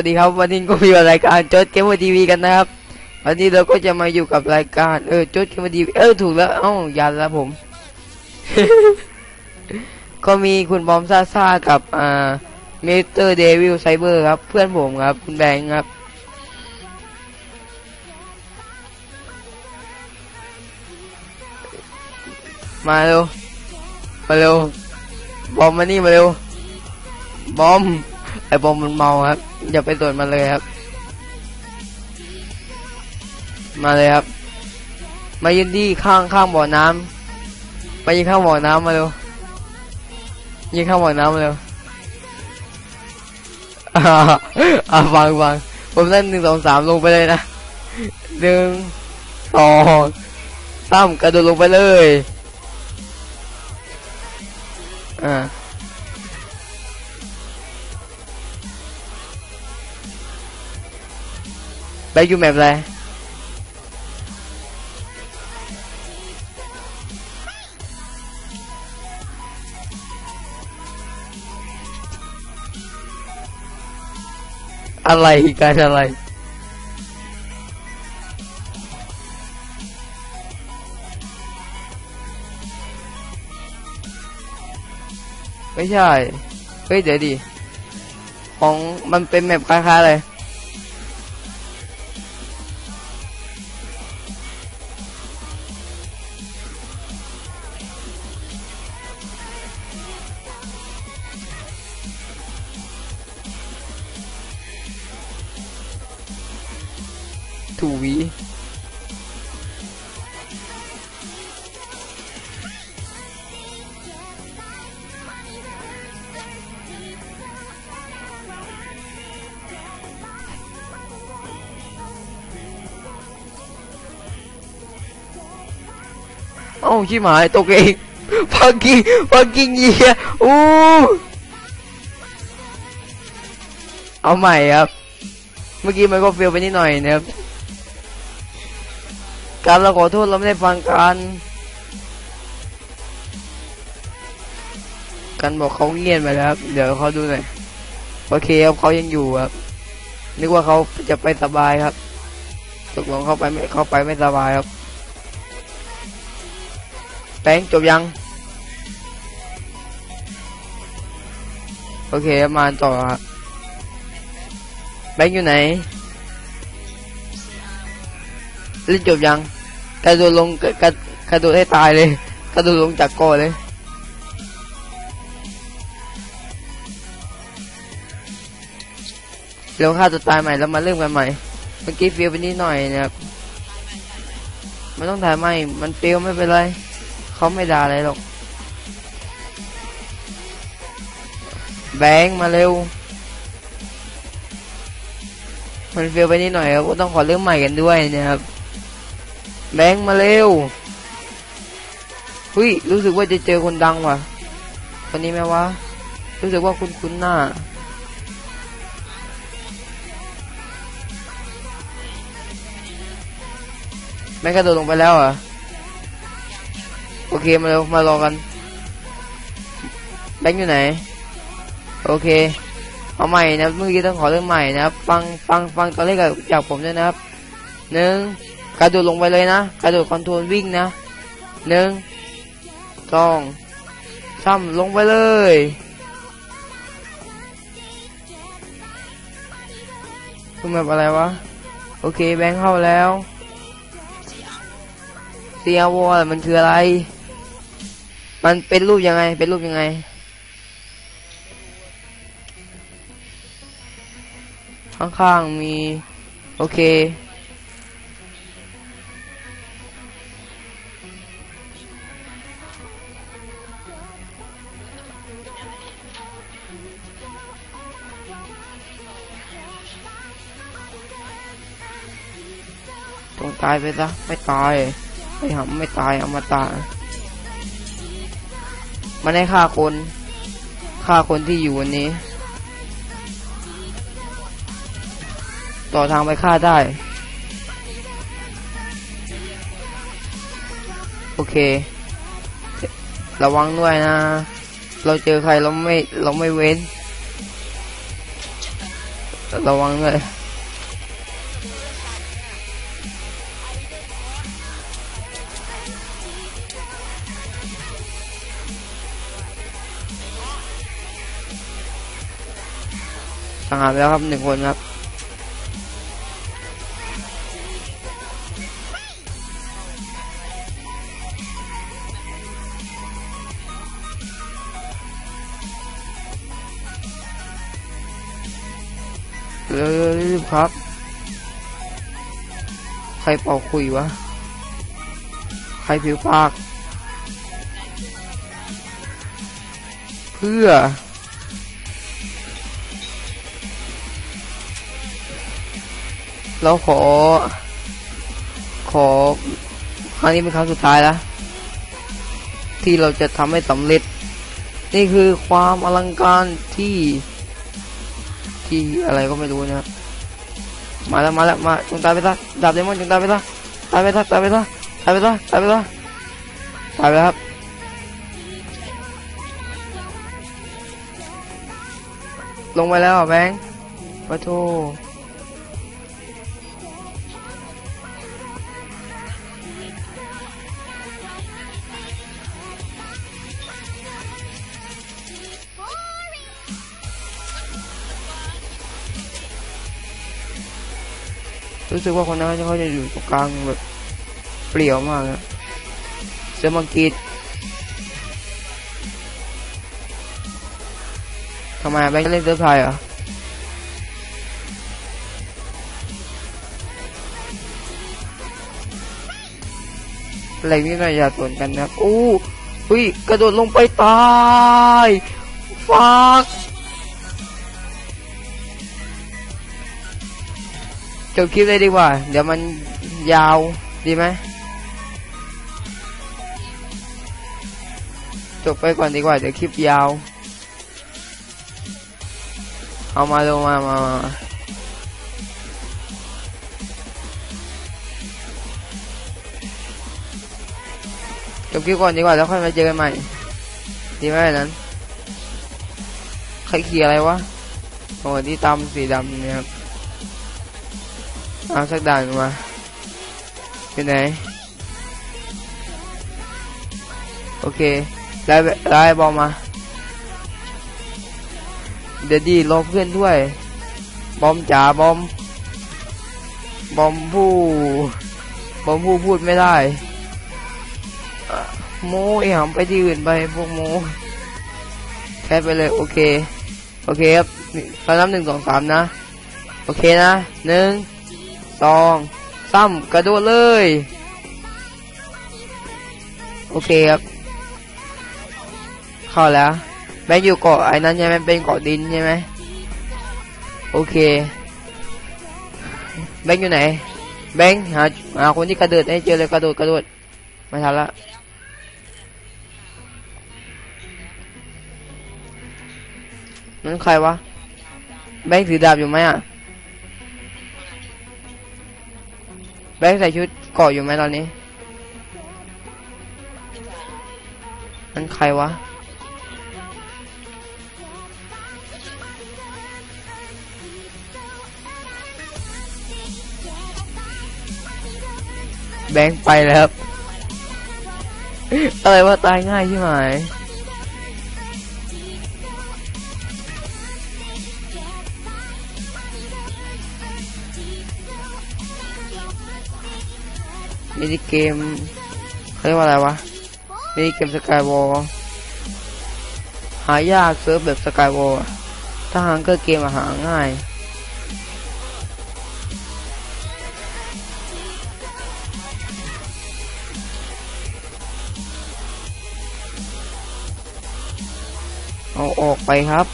สวัสดีครับวันนี้ก็มีรายการโจดเกมทีวีกันนะครับวันนี้เราก็จะมาอยู่กับรายการเออโจดเกมทีวีเออถูกแล้วเอ้ายันแล้วผม ก็มีคุณบอมซ่าซ่ากับอ่าเมเตอร์เดวิลไซเบอร์ครับ เพื่อนผมครับ คุณแบงค์ครับ มาเร็วมาเร็วบอมมานี่มาเร็วบอม ไอ้บอมมันเมาครับ อย่าไปตรวจมันเลยครับ มาเลยครับ มายืนที่ข้างข้างบ่อน้ำมายืนข้างบ่อน้ำมาเร็วยืนข้างบ่อน้ำมาเร็วอ่าอ่าฟังฟังผมเล่นหนึ่งสองสามลงไปเลยนะหนึ่งสองสามกระโดดลงไปเลย อ่า ไปยู่แมปอะไรอะไรการอะไรไม่ใช่ เฮ้ย เดี๋ยวดิ ของมันเป็นแมปคล้ายๆเลย ถูวีเอ้าชิบหายตกเองพักกิ้งพักกิ้งเยียอู้เอาใหม่ครับ เมื่อกี้มันก็เฟลไปนิดหน่อยนะครับ การเราขอโทษเราไม่ได้ฟังกันกันบอกเขาเงียบไปแล้วครับ เดี๋ยวเขาดูหน่อยโอเคครับเขายังอยู่ครับนึกว่าเขาจะไปสบายครับตกลงเขาไปไม่เขาไปไม่สบายครับแป้งจบยัง โอเคมาต่อครับแบงอยู่ไหน เล่นจบยังกระโดดลงกระกระโดดให้ตายเลย กระโดดลงจากก่อเลยเร็วฆ่าตัวตายใหม่แล้วมาเริ่มกันใหม่ เมื่อกี้เฟีลไปนิดหน่อยนะครับไม่ต้องถ่ายใหม่มันเฟีลไม่เป็นไรเขาไม่ด่าอะไรหรอกแบงมาเร็ว มันเฟีลไปนิดหน่อยครับก็ต้องขอเริ่มใหม่กันด้วยนะครับ แบงค์มาเร็วหุ้ยรู้สึกว่าจะเจอคนดังว่ะคนนี้ไหมวะ รู้สึกว่าคุณคุ้นๆหน้าแบงค์กระโดดลงไปแล้วเหรอโอเคมาเร็วมารอกัน แบงค์อยู่ไหน โอเค เอาใหม่นะครับเมื่อกี้ต้องขอเริ่มใหม่นะครับ ฟังฟังฟังตอนแรกจากผมด้วยนะครับหนึ่ง กระโดดลงไปเลยนะ กระโดดคอนโทรลวิ่งนะหนึ่งสองสามลงไปเลยคุณแบบอะไรวะ โอเคแบงค์เข้าแล้วเซียวอลมันคืออะไร มันเป็นรูปยังไง เป็นรูปยังไง ข้างๆมี โอเค ตายไปซะไม่ตายไม่หำไม่ตายเอามาตายมันให้ฆ่าคนฆ่าคนที่อยู่วันนี้ ต่อทางไปฆ่าได้ โอเค ระวังด้วยนะ เราเจอใครเราไม่เราไม่เว้น ระวังเลย สังหารไปแล้วครับหนึ่งคนครับเร็วๆรีบครับ ใครเป่าคุยวะ ใครผิวปาก เพื่อ เราขอ ขอครั้งนี้เป็นครั้งสุดท้ายแล้วที่เราจะทำให้สำเร็จ นี่คือความอลังการที่ ที่อะไรก็ไม่รู้นะครับมาแล้วมาแล้วมาจงตายไปซะดาบเดมอนจงตายไปซะตายไปซะตายไปซะตายไปซะตายไปซะตายไปครับลงไปแล้วแบงค์ปะโท รู้สึกว่าคนนั้นเขาจะอยู่ตรงกลางแบบเปลี่ยวมากนะเสือมังกีดทำไมแบงค์เล่นเซิร์ฟไทยเหรออะไรนี่น่าสวนกันนะอู้อุ้ยกระโดดลงไปตายฟัก จบคลิปเลยดีกว่า เดี๋ยวมันยาวดีไหมจบไปก่อนดีกว่า เดี๋ยวคลิปยาว เอามาลงมามามามาจบคลิปก่อนดีกว่าแล้วค่อยมาเจอกันใหม่ ดีไหมนั้นใครขียอะไรวะโอ้ที่ตำสีดำเนี่ยครับ เอาสักด่านมาอยู่ไหน โอเคไล่ไล่บอลมา เดี๋ยวดีรอเพื่อนด้วย บอมจ๋าบอม บอมผู้ บอมผู้พูดไม่ได้โมไอหำไปที่อื่นไปพวกโมแค่ไปเลย โอเค โอเคครับเรานับหนึ่งสองสามนะ โอเคนะหนึ่ง สองซ้ำกระโดดเลย โอเคครับ เข้าแล้วแบงค์อยู่เกาะไอ้นั้นใช่ไหมเป็นเกาะดินใช่ไหมโอเค แบงค์อยู่ไหน แบงค์หาหาคนที่กระโดดให้เจอเลยกระโดดกระโดดไม่ทันละนั่นใครวะ แบงค์ถือดาบอยู่ไหมอะ แบงค์ใส่ชุดเกาะอยู่ไหมตอนนี้นั่นใครวะ แบงค์ไปแล้วครับอะไรว่าตายง่ายใช่ไหม มินิเกมเขาเรียกว่าอะไรวะมินิเกมสกายวอลหายากเซิร์ฟแบบสกายวอลถ้าหางก็เกมหาง่ายเอาออกไปครับ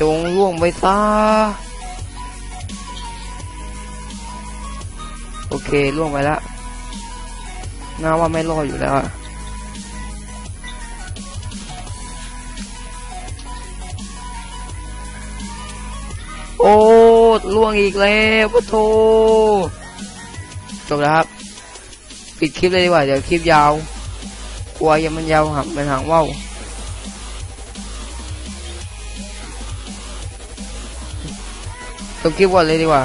จงล่วงไปซะ ล่วงไปแล้วน่าว่าไม่รอดอยู่แล้วโอ้ล่วงอีกแล้วปะโทจบแล้วครับ ปิดคลิปเลยดีกว่า เดี๋ยวคลิปยาว กลัวยังมันยาวหักมันหางว่าวจบคลิปก่อนเลยดีกว่า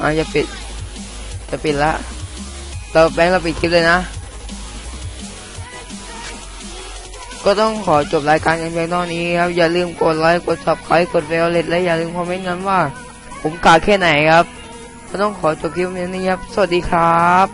อะจะปิด จะปิดละ เราแบงค์เราปิดคลิปเลยนะ ก็ต้องขอจบรายการกันเพียงเท่านี้ครับ อย่าลืมกดไลค์ กดซับสไครต์กดเวลเลตและอย่าลืมคอมเมนต์กันว่า ผมกาแค่ไหนครับ ก็ต้องขอจบคลิปนี้ครับ สวัสดีครับ